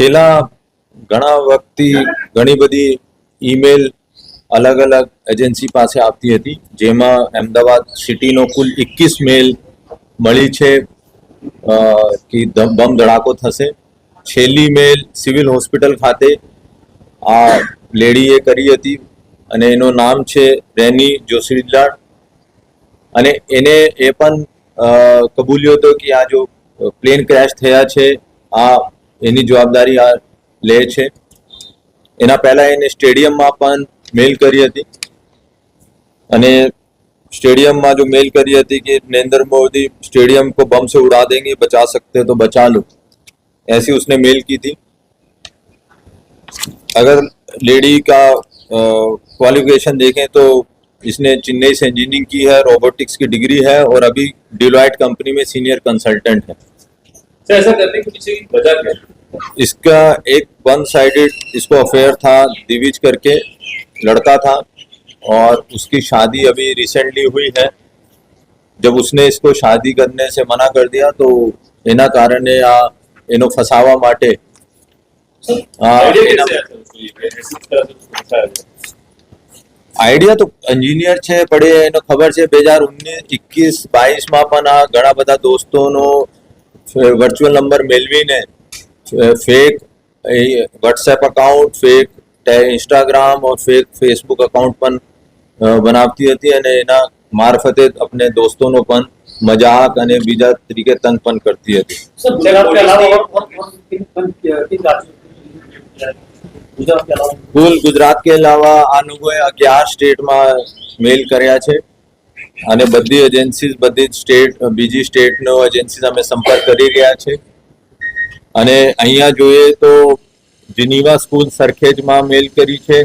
છેલ્લા ઘણા વખતથી ઘણી બધી ઈમેલ અલગ અલગ એજન્સી પાસે આવતી હતી, જેમાં અમદાવાદ સિટીનો કુલ એકવીસ મેલ મળી છે કે બમ ધડાકો થશે. છેલ્લી મેલ સિવિલ હોસ્પિટલ ખાતે આ લેડીએ કરી હતી અને એનું નામ છે રેની જોશીલાલ અને એને એ પણ કબૂલ્યો હતો કે આ જો પ્લેન ક્રેશ થયા છે, આ એની જવાબદારી આ લે છે એના પહેલા એને સ્ટેડિયમમાં પણ મેલ કરી હતી અને स्टेडियम जो मेल करी थी कि नरेंद्र मोदी स्टेडियम को बम से उड़ा देंगे बचा सकते हैं तो बचा लो ऐसी उसने मेल की थी अगर लेडी का क्वालिफिकेशन देखें तो इसने चेन्नई से इंजीनियरिंग की है रोबोटिक्स की डिग्री है और अभी डिलॉयट कंपनी में सीनियर कंसल्टेंट है सर ऐसा करने के पीछे की वजह क्या है इसका एक वन साइडेड इसको अफेयर था दिविज करके लड़का था और उसकी शादी अभी रिसेंटली हुई है जब उसने इसको शादी करने से मना कर दिया तो એના કારણે આ એનો ફસાવા માટે આ आइडिया એના- कैसे आता है उसको ये ऐसी तरह से उसको फंसाया गया? આઈડિયા તો એન્જિનિયર છે પડે એને ખબર છે બે હજાર ઓગણીસ એકવીસ બાવીસમાં પણ આ ઘણા બધા દોસ્તોનો વર્ચ્યુઅલ નંબર મેળવીને fake WhatsApp account fake Instagram ઓર ફેક ફેસબુક અકાઉન્ટ પણ બનાવતી હતી અને એના મારફતે આપણે દોસ્તોનો પણ મજાક અને બીજા તરીકે તંગ પણ કરતી હતી. કુલ ગુજરાત કે અલાવા આ લોકોએ અગિયાર સ્ટેટમાં મેલ કર્યા છે. અને બધી એજન્સીઝ બધી જ સ્ટેટ બીજી સ્ટેટનો એજન્સીઝ અમે સંપર્ક કરી રહ્યા છે. અને અહીંયા જોઈએ તો જીનીવા સ્કૂલ સરખેજમાં મેલ કરી છે.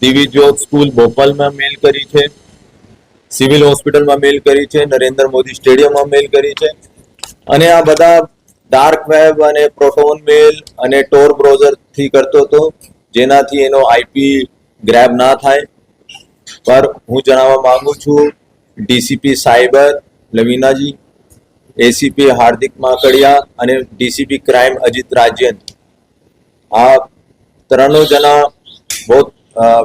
દિવિજોત સ્કૂલ ભોપાલમાં મેલ કરી છે. સિવિલ હોસ્પિટલમાં મેલ કરી છે. નરેન્દ્ર મોદી સ્ટેડિયમમાં મેલ કરી છે. અને આ બધા ડાર્ક વેબ અને પ્રોટોન મેલ અને ટોર બ્રોઝરથી કરતો હતો. જેનાથી એનો આઈપી ગ્રેબ ના થાય. પર હું જણાવવા માંગુ છું ડીસીપી સાયબર, લવિનાજી, એસીપી હાર્દિક માકડિયા અને ડીસીપી ક્રાઇમ અજીત રાજ્યન. આ ત્રણો જણા બહુ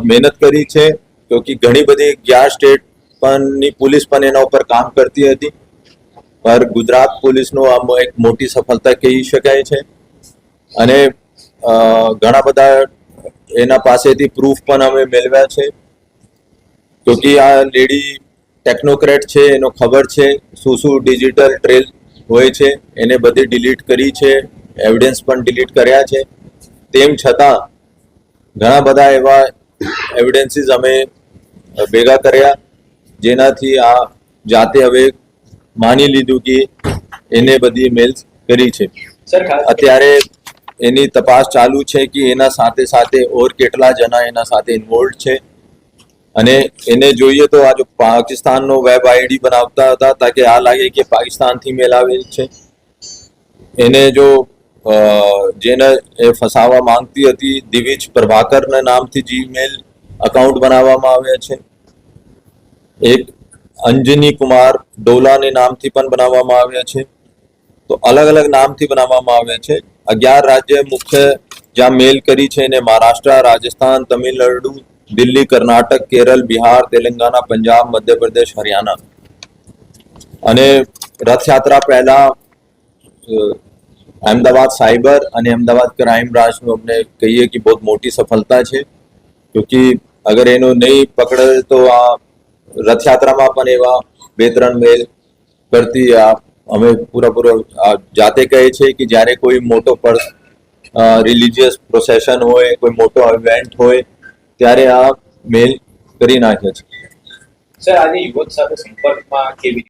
મહેનત કરી છે કે ઘણી બધી અગિયાર સ્ટેટ પણની પોલીસ પણ એના ઉપર કામ કરતી હતી. પર ગુજરાત પોલીસનો આમ એક મોટી સફળતા કહી શકાય છે. અને ઘણા બધા એના પાસેથી પ્રૂફ પણ અમે મેળવ્યા છે. કે આ લેડી ટેકનોક્રેટ છે એનો ખબર છે શું શું ડિજિટલ ટ્રેલ હોય છે એને બધી ડિલીટ કરી છે એવિડન્સ પણ ડિલીટ કર્યા છે. તેમ છતાં ઘણા બધા એવા એવિડન્સીસ અમે ભેગા કર્યા જેનાથી આ જાતે હવે માની લીધું કે એને બધી મેલ્સ કરી છે. અત્યારે એની તપાસ ચાલુ છે કે એના સાથે સાથે ઓર કેટલા જણા એના સાથે ઇન્વોલ્વ છે. અને એને જોઈએ તો આ જો પાકિસ્તાનનો વેબ આઈડી બનાવતા હતા, તાકે આ લાગે કે પાકિસ્તાનથી મેલ મેલાવેલ છે. એને જો જેને એ ફસાવા માંગતી હતી, દિવિજ પ્રભાકરના નામથી જીમેલ અકાઉન્ટ બનાવવામાં આવ્યા છે. એક અંજની કુમાર ડોલાને નામથી પણ બનાવવામાં આવ્યા છે. તો અલગ અલગ નામથી બનાવવામાં આવ્યા છે. અગિયાર રાજ્ય મુખ્ય જ્યાં મેલ કરી છે એને મહારાષ્ટ્ર, રાજસ્થાન, તમિલનાડુ દિલ્હી કર્ણાટક કેરળ બિહાર તેલંગાના પંજાબ મધ્યપ્રદેશ હરિયાણા અને રથયાત્રા પહેલા અમદાવાદ સાયબર અને અમદાવાદ ક્રાઇમ બ્રાન્ચનું અમને કહીએ કે બહુ મોટી સફળતા છે કે અગર એનો નહીં પકડે તો આ રથયાત્રામાં પણ એવા બે ત્રણ મેલ કરતી આ અમે પૂરેપૂરો જાતે કહે છે કે જ્યારે કોઈ મોટો પર રિલિજિયસ પ્રોસેશન હોય કોઈ મોટો ઇવેન્ટ હોય ત્યારે આ મેલ કરી નાખ્યો છે. સર આજે યુવક સાથે સંપર્કમાં કેવી